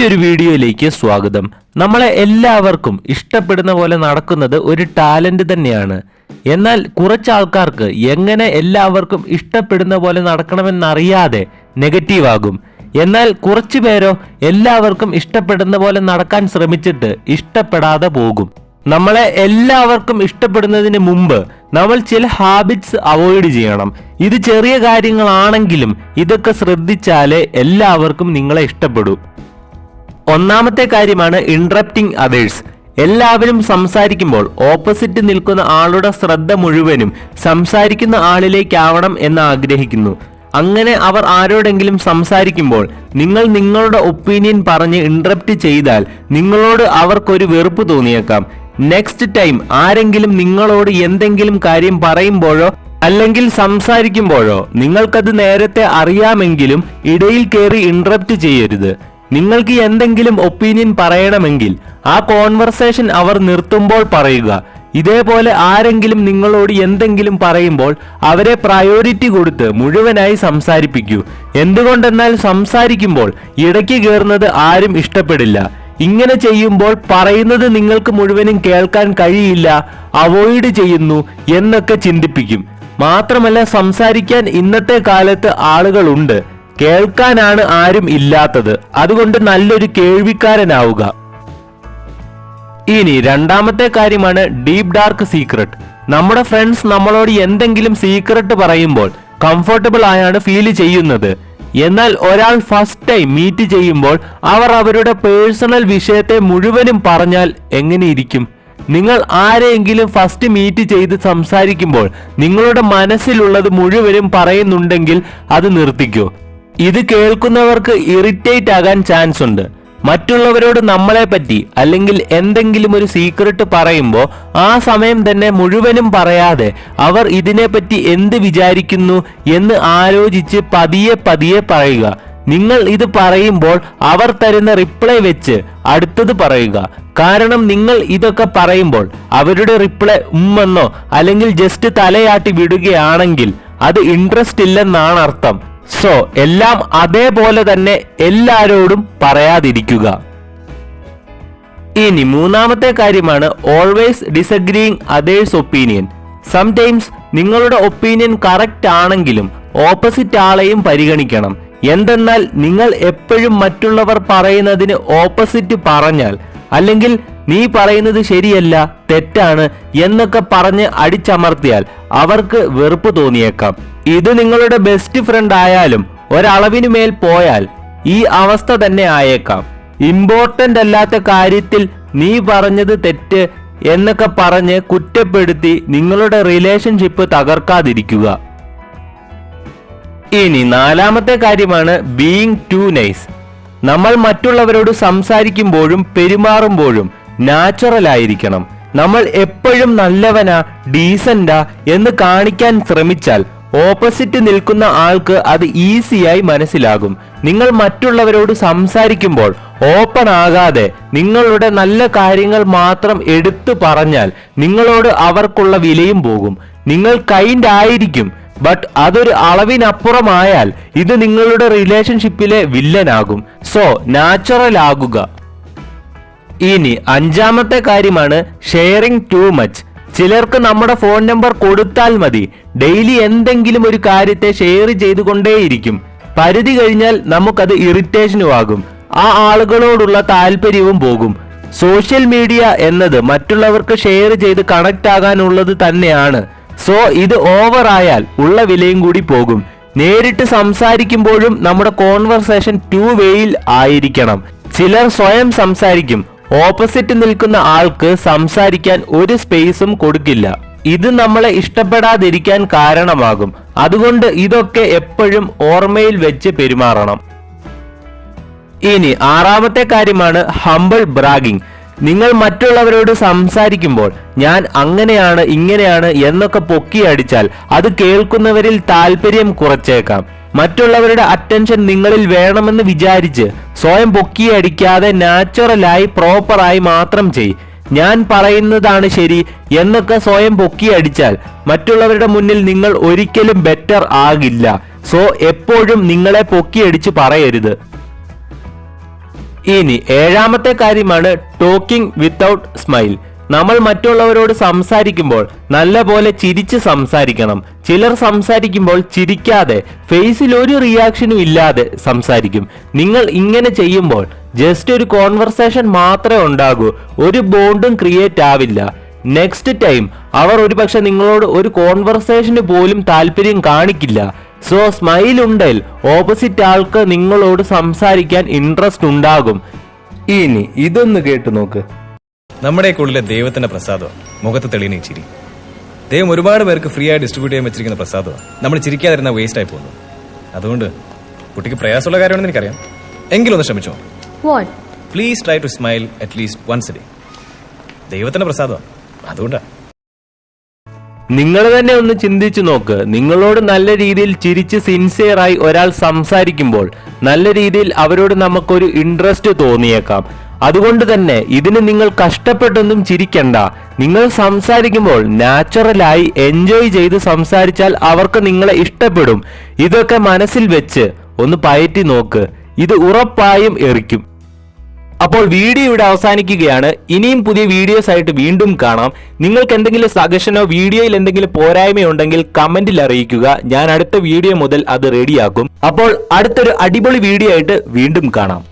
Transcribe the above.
പുതിയൊരു വീഡിയോയിലേക്ക് സ്വാഗതം. നമ്മളെ എല്ലാവർക്കും ഇഷ്ടപ്പെടുന്ന പോലെ നടക്കുന്നത് ഒരു ടാലന്റ് തന്നെയാണ്. എന്നാൽ കുറച്ച് ആൾക്കാർക്ക് എങ്ങനെ എല്ലാവർക്കും ഇഷ്ടപ്പെടുന്ന പോലെ നടക്കണമെന്നറിയാതെ നെഗറ്റീവ് ആകും എന്നാൽ കുറച്ചു പേരോ എല്ലാവർക്കും ഇഷ്ടപ്പെടുന്ന പോലെ നടക്കാൻ ശ്രമിച്ചിട്ട് ഇഷ്ടപ്പെടാതെ പോകും. നമ്മളെ എല്ലാവർക്കും ഇഷ്ടപ്പെടുന്നതിന് മുമ്പ് നമ്മൾ ചില ഹാബിറ്റ്സ് അവോയ്ഡ് ചെയ്യണം. ഇത് ചെറിയ കാര്യങ്ങളാണെങ്കിലും ഇതൊക്കെ ശ്രദ്ധിച്ചാലേ എല്ലാവർക്കും നിങ്ങളെ ഇഷ്ടപ്പെടൂ. ഒന്നാമത്തെ കാര്യമാണ് ഇൻട്രപ്റ്റിംഗ് അതേഴ്സ് എല്ലാവരും സംസാരിക്കുമ്പോൾ ഓപ്പോസിറ്റ് നിൽക്കുന്ന ആളുടെ ശ്രദ്ധ മുഴുവനും സംസാരിക്കുന്ന ആളിലേക്കാവണം എന്ന് ആഗ്രഹിക്കുന്നു. അങ്ങനെ അവർ ആരോടെങ്കിലും സംസാരിക്കുമ്പോൾ നിങ്ങൾ നിങ്ങളുടെ ഒപ്പീനിയൻ പറഞ്ഞ് ഇൻട്രപ്റ്റ് ചെയ്താൽ നിങ്ങളോട് അവർക്കൊരു വെറുപ്പ് തോന്നിയേക്കാം. നെക്സ്റ്റ് ടൈം ആരെങ്കിലും നിങ്ങളോട് എന്തെങ്കിലും കാര്യം പറയുമ്പോഴോ അല്ലെങ്കിൽ സംസാരിക്കുമ്പോഴോ നിങ്ങൾക്കത് നേരത്തെ അറിയാമെങ്കിലും ഇടയിൽ കയറി ഇൻട്രപ്റ്റ് ചെയ്യരുത്. നിങ്ങൾക്ക് എന്തെങ്കിലും ഒപ്പീനിയൻ പറയണമെങ്കിൽ ആ കോൺവെർസേഷൻ അവർ നിർത്തുമ്പോൾ പറയുക. ഇതേപോലെ ആരെങ്കിലും നിങ്ങളോട് എന്തെങ്കിലും പറയുമ്പോൾ അവരെ പ്രയോറിറ്റി കൊടുത്ത് മുഴുവനായി സംസാരിപ്പിക്കൂ. എന്തുകൊണ്ടെന്നാൽ സംസാരിക്കുമ്പോൾ ഇടയ്ക്ക് കയറുന്നത് ആരും ഇഷ്ടപ്പെടില്ല. ഇങ്ങനെ ചെയ്യുമ്പോൾ പറയുന്നത് നിങ്ങൾക്ക് മുഴുവനും കേൾക്കാൻ കഴിയില്ല അവോയ്ഡ് ചെയ്യുന്നു എന്നൊക്കെ ചിന്തിപ്പിക്കും. മാത്രമല്ല സംസാരിക്കാൻ ഇന്നത്തെ കാലത്ത് ആളുകളുണ്ട്. കേൾക്കാനാണ് ആരും ഇല്ലാത്തത്. അതുകൊണ്ട് നല്ലൊരു കേൾവിക്കാരനാവുക. ഇനി രണ്ടാമത്തെ കാര്യമാണ് ഡീപ് ഡാർക്ക് സീക്രട്ട്. നമ്മുടെ ഫ്രണ്ട്സ് നമ്മളോട് എന്തെങ്കിലും സീക്രട്ട് പറയുമ്പോൾ കംഫർട്ടബിൾ ആയാണ് ഫീൽ ചെയ്യുന്നത്. എന്നാൽ ഒരാൾ ഫസ്റ്റ് ടൈം മീറ്റ് ചെയ്യുമ്പോൾ അവർ അവരുടെ പേഴ്സണൽ വിഷയത്തെ മുഴുവനും പറഞ്ഞാൽ എങ്ങനെയിരിക്കും നിങ്ങൾ ആരെയെങ്കിലും ഫസ്റ്റ് മീറ്റ് ചെയ്ത് സംസാരിക്കുമ്പോൾ നിങ്ങളുടെ മനസ്സിലുള്ളത് മുഴുവനും പറയുന്നുണ്ടെങ്കിൽ അത് നിർത്തിക്കോ. ഇത് കേൾക്കുന്നവർക്ക് ഇറിറ്റേറ്റ് ആകാൻ ചാൻസ് ഉണ്ട്. മറ്റുള്ളവരോട് നമ്മളെ പറ്റി അല്ലെങ്കിൽ എന്തെങ്കിലും ഒരു സീക്രട്ട് പറയുമ്പോൾ ആ സമയം തന്നെ മുഴുവനും പറയാതെ അവർ ഇതിനെപ്പറ്റി എന്ത് വിചാരിക്കുന്നു എന്ന് ആലോചിച്ച് പതിയെ പതിയെ പറയുക. നിങ്ങൾ ഇത് പറയുമ്പോൾ അവർ തരുന്ന റിപ്ലൈ വെച്ച് അടുത്തത് പറയുക. കാരണം നിങ്ങൾ ഇതൊക്കെ പറയുമ്പോൾ അവരുടെ റിപ്ലൈ ഉമ്മെന്നോ അല്ലെങ്കിൽ ജസ്റ്റ് തലയാട്ടി വിടുകയാണെങ്കിൽ അത് ഇൻട്രസ്റ്റ് ഇല്ലെന്നാണ് അർത്ഥം. സോ എല്ലാം അതേപോലെ തന്നെ എല്ലാരോടും പറയാതിരിക്കുക. ഇനി മൂന്നാമത്തെ കാര്യമാണ് always disagreeing others opinion sometimes നിങ്ങളുടെ ഒപ്പീനിയൻ കറക്റ്റ് ആണെങ്കിലും ഓപ്പോസിറ്റ് ആളെയും പരിഗണിക്കണം. എന്തെന്നാൽ നിങ്ങൾ എപ്പോഴും മറ്റുള്ളവർ പറയുന്നതിന് ഓപ്പോസിറ്റ് പറഞ്ഞാൽ അല്ലെങ്കിൽ നീ പറയുന്നത് ശരിയല്ല തെറ്റാണ് എന്നൊക്കെ പറഞ്ഞ് അടിച്ചമർത്തിയാൽ അവർക്ക് വെറുപ്പ് തോന്നിയേക്കാം. ഇത് നിങ്ങളുടെ ബെസ്റ്റ് ഫ്രണ്ട് ആയാലും ഒരളവിനു മേൽ പോയാൽ ഈ അവസ്ഥ തന്നെ ആയേക്കാം. ഇമ്പോർട്ടന്റ് അല്ലാത്ത കാര്യത്തിൽ നീ പറഞ്ഞത് തെറ്റ് എന്നൊക്കെ പറഞ്ഞ് കുറ്റപ്പെടുത്തി നിങ്ങളുടെ റിലേഷൻഷിപ്പ് തകർക്കാതിരിക്കുക. ഇനി നാലാമത്തെ കാര്യമാണ് ബീയിങ് ടു നൈസ് നമ്മൾ മറ്റുള്ളവരോട് സംസാരിക്കുമ്പോഴും പെരുമാറുമ്പോഴും നാച്ചുറൽ ആയിരിക്കണം. നമ്മൾ എപ്പോഴും നല്ലവനാ ഡീസന്റാ എന്ന് കാണിക്കാൻ ശ്രമിച്ചാൽ ഓപ്പോസിറ്റ് നിൽക്കുന്ന ആൾക്ക് അത് ഈസിയായി മനസ്സിലാകും. നിങ്ങൾ മറ്റുള്ളവരോട് സംസാരിക്കുമ്പോൾ ഓപ്പൺ ആകാതെ നിങ്ങളുടെ നല്ല കാര്യങ്ങൾ മാത്രം എടുത്തു പറഞ്ഞാൽ നിങ്ങളോട് അവർക്കുള്ള വിലയും പോകും. നിങ്ങൾ കൈൻഡ് ആയിരിക്കും ബട്ട് അതൊരു അളവിനപ്പുറമായാൽ ഇത് നിങ്ങളുടെ റിലേഷൻഷിപ്പിലെ വില്ലനാകും സോ നാച്ചുറൽ ആകുക. ഇനി അഞ്ചാമത്തെ കാര്യമാണ് ഷെയറിംഗ് ടു മച്ച് ചിലർക്ക് നമ്മുടെ ഫോൺ നമ്പർ കൊടുത്താൽ മതി. ഡെയിലി എന്തെങ്കിലും ഒരു കാര്യത്തെ ഷെയർ ചെയ്തുകൊണ്ടേയിരിക്കും. പരിധി കഴിഞ്ഞാൽ നമുക്കത് ഇറിറ്റേഷനും ആകും. ആ ആളുകളോടുള്ള താല്പര്യവും പോകും. സോഷ്യൽ മീഡിയ എന്നത് മറ്റുള്ളവർക്ക് ഷെയർ ചെയ്ത് കണക്ട് ആകാനുള്ളത് തന്നെയാണ്. സോ ഇത് ഓവർ ആയാൽ ഉള്ള വിലയും കൂടി പോകും. നേരിട്ട് സംസാരിക്കുമ്പോഴും നമ്മുടെ കോൺവെർസേഷൻ ടു വേയിൽ ആയിരിക്കണം. ചിലർ സ്വയം സംസാരിക്കും. ഓപ്പോസിറ്റ് നിൽക്കുന്ന ആൾക്ക് സംസാരിക്കാൻ ഒരു സ്പേസും കൊടുക്കില്ല. ഇത് നമ്മളെ ഇഷ്ടപ്പെടാതിരിക്കാൻ കാരണമാകും. അതുകൊണ്ട് ഇതൊക്കെ എപ്പോഴും ഓർമ്മയിൽ വെച്ച് പെരുമാറണം. ഇനി ആറാമത്തെ കാര്യമാണ് ഹംബിൾ ബ്രാഗിംഗ് നിങ്ങൾ മറ്റുള്ളവരോട് സംസാരിക്കുമ്പോൾ ഞാൻ അങ്ങനെയാണ് ഇങ്ങനെയാണ് എന്നൊക്കെ പൊക്കി അടിച്ചാൽ അത് കേൾക്കുന്നവരിൽ താല്പര്യം കുറച്ചേക്കാം. മറ്റുള്ളവരുടെ അറ്റൻഷൻ നിങ്ങളിൽ വേണമെന്ന് വിചാരിച്ച് സ്വയം പൊക്കിയടിക്കാതെ നാച്ചുറലായി പ്രോപ്പറായി മാത്രം ചെയ്. ഞാൻ പറയുന്നതാണ് ശരി എന്നൊക്കെ സ്വയം പൊക്കിയടിച്ചാൽ മറ്റുള്ളവരുടെ മുന്നിൽ നിങ്ങൾ ഒരിക്കലും ബെറ്റർ ആകില്ല. സോ എപ്പോഴും നിങ്ങളെ പൊക്കിയടിച്ച് പറയരുത്. ഇനി ഏഴാമത്തെ കാര്യമാണ് ടോക്കിംഗ് വിത്തൗട്ട് സ്മൈൽ നമ്മൾ മറ്റുള്ളവരോട് സംസാരിക്കുമ്പോൾ നല്ല പോലെ ചിരിച്ച് സംസാരിക്കണം. ചിലർ സംസാരിക്കുമ്പോൾ ചിരിക്കാതെ ഫേസിൽ ഒരു റിയാക്ഷനും ഇല്ലാതെ സംസാരിക്കും. നിങ്ങൾ ഇങ്ങനെ ചെയ്യുമ്പോൾ ജസ്റ്റ് ഒരു കോൺവെർസേഷൻ മാത്രമേ ഉണ്ടാകൂ. ഒരു ബോണ്ടും ക്രിയേറ്റ് ആവില്ല. നെക്സ്റ്റ് ടൈം അവർ ഒരുപക്ഷെ നിങ്ങളോട് ഒരു കോൺവെർസേഷന് പോലും താല്പര്യം കാണിക്കില്ല. സോ സ്മൈൽ ഉണ്ടെങ്കിൽ ഓപ്പോസിറ്റ് ആൾക്ക് നിങ്ങളോട് സംസാരിക്കാൻ ഇൻട്രസ്റ്റ് ഉണ്ടാകും. ഇനി ഇതൊന്ന് കേട്ടു നോക്ക്. നമ്മുടെയൊക്കെ ഉള്ളിലെ ദൈവത്തിന്റെ പ്രസാദം മുഖത്ത് തെളിയുന്ന ചിരി. ദൈവം ഒരുപാട് പേർക്ക് ഫ്രീ ആയി ഡിസ്ട്രിബ്യൂട്ട് ചെയ്യാൻ വെച്ചിരിക്കുന്ന പ്രസാദം നമ്മൾ ചിരിക്കാതിരുന്ന വേസ്റ്റ് ആയി പോകുന്നു. അതുകൊണ്ട് കുട്ടിക്ക് പ്രയാസമുള്ള കാര്യമാണെന്ന് എനിക്കറിയാം. എങ്കിലും ഒന്ന് ശ്രമിച്ചോ? Please try to smile at least once day ദൈവത്തിന്റെ പ്രസാദം അതുകൊണ്ടാ. നിങ്ങൾ തന്നെ ഒന്ന് ചിന്തിച്ചു നോക്ക്. നിങ്ങളോട് നല്ല രീതിയിൽ ചിരിച്ച് സിൻസിയറായി ഒരാൾ സംസാരിക്കുമ്പോൾ നല്ല രീതിയിൽ അവരോട് നമുക്കൊരു ഇൻട്രസ്റ്റ് തോന്നിയേക്കാം. അതുകൊണ്ട് തന്നെ ഇതിന് നിങ്ങൾ കഷ്ടപ്പെട്ടൊന്നും ചിരിക്കണ്ട. നിങ്ങൾ സംസാരിക്കുമ്പോൾ നാച്ചുറലായി എൻജോയ് ചെയ്ത് സംസാരിച്ചാൽ അവർക്ക് നിങ്ങളെ ഇഷ്ടപ്പെടും. ഇതൊക്കെ മനസ്സിൽ വെച്ച് ഒന്ന് പയറ്റി നോക്ക്. ഇത് ഉറപ്പായും എറിക്കും. അപ്പോൾ വീഡിയോ ഇവിടെ അവസാനിക്കുകയാണ്. ഇനിയും പുതിയ വീഡിയോസ് ആയിട്ട് വീണ്ടും കാണാം. നിങ്ങൾക്ക് എന്തെങ്കിലും സജഷനോ വീഡിയോയിൽ എന്തെങ്കിലും പോരായ്മയുണ്ടെങ്കിൽ കമന്റിൽ അറിയിക്കുക. ഞാൻ അടുത്ത വീഡിയോ മുതൽ അത് റെഡിയാക്കും. അപ്പോൾ അടുത്തൊരു അടിപൊളി വീഡിയോ ആയിട്ട് വീണ്ടും കാണാം.